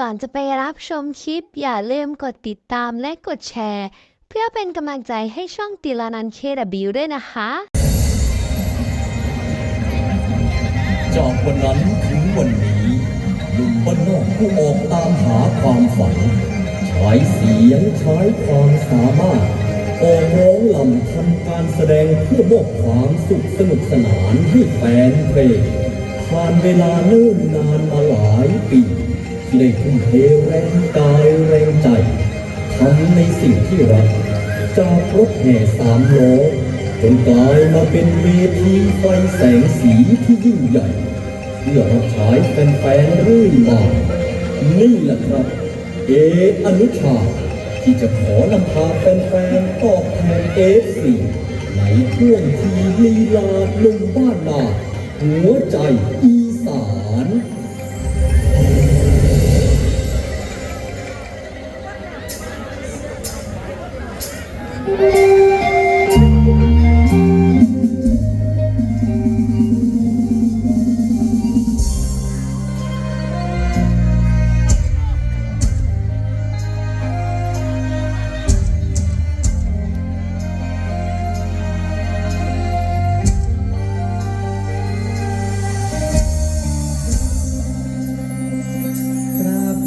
ก่อนจะไปรับชมคลิป อย่าลืมกดติดตามและกดแชร์ เพื่อเป็นกำลังใจให้ช่องติลานันเคดบิวด้วยนะคะจากวันนั้นถึงวันนี้หนุ่มบ้านนอกผู้ออกตามหาความฝันใช้เสียงใช้ความสามารถออกร้องลำทำการแสดงเพื่อมอบความสุขสนุกสนานให้แฟนเพลงผ่านเวลาเนิ่นนานมาหลายปี ได้ทุ่มเทแรงกายแรงใจทำในสิ่งที่รักจากรถแห่สามล้อจนกลายมาเป็นเวทีไฟแสงสีที่ยิ่งใหญ่เพื่อรับฉายแฟนๆเรื่อยมานี่แหละครับ เออนุชา ที่จะขอนำพาแฟนๆตอบแทนเอฟซีในช่วงทีลีลาลงบ้านนาหัวใจอี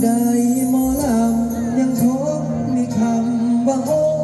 ใดหมอลำยังคงมีคำว่าโอ้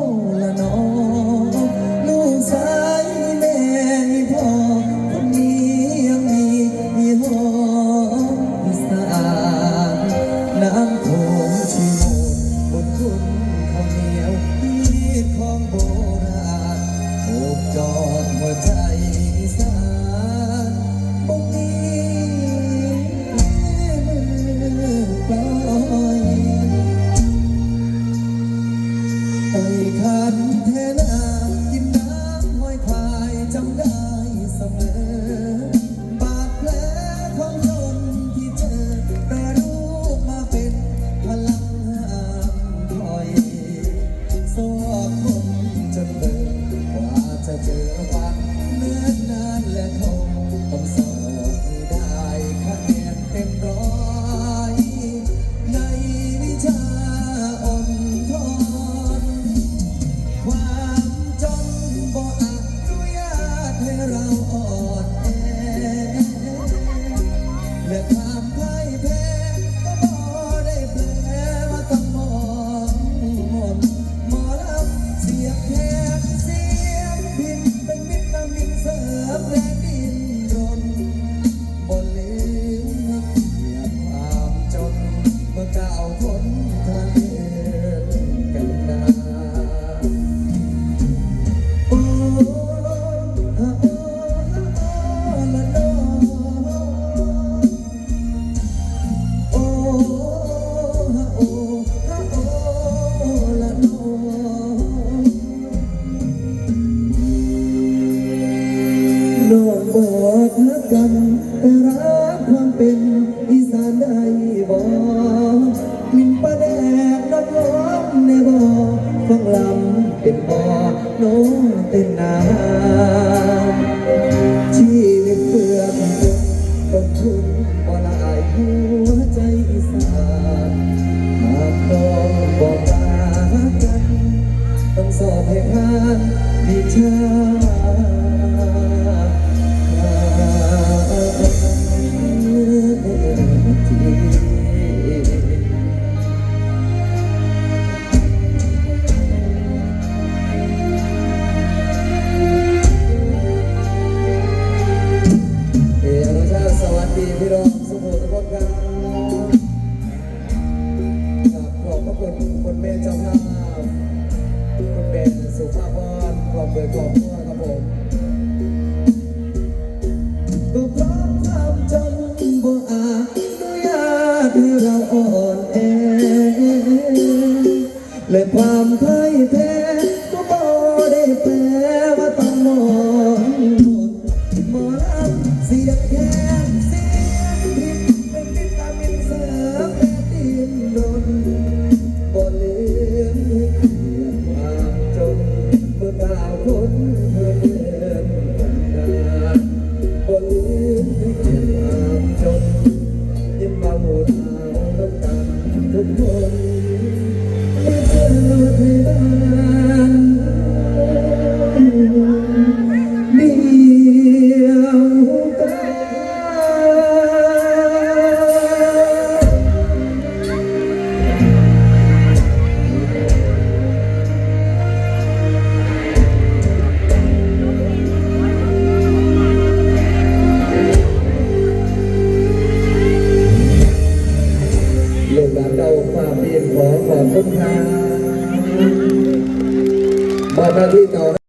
หัวใจอีสานหากน้องบอกลากัน ต้องสอบให้ผ่านวิชาเอ คนครับครับขอบพระคุณคุณแม่เจ้าภาพคุณเป็นสุภาพรกล่อมเบิดกล่อมทั่วครับ ความเพียรขอขอบคุณค่ะบอกหน้าที่ต่อ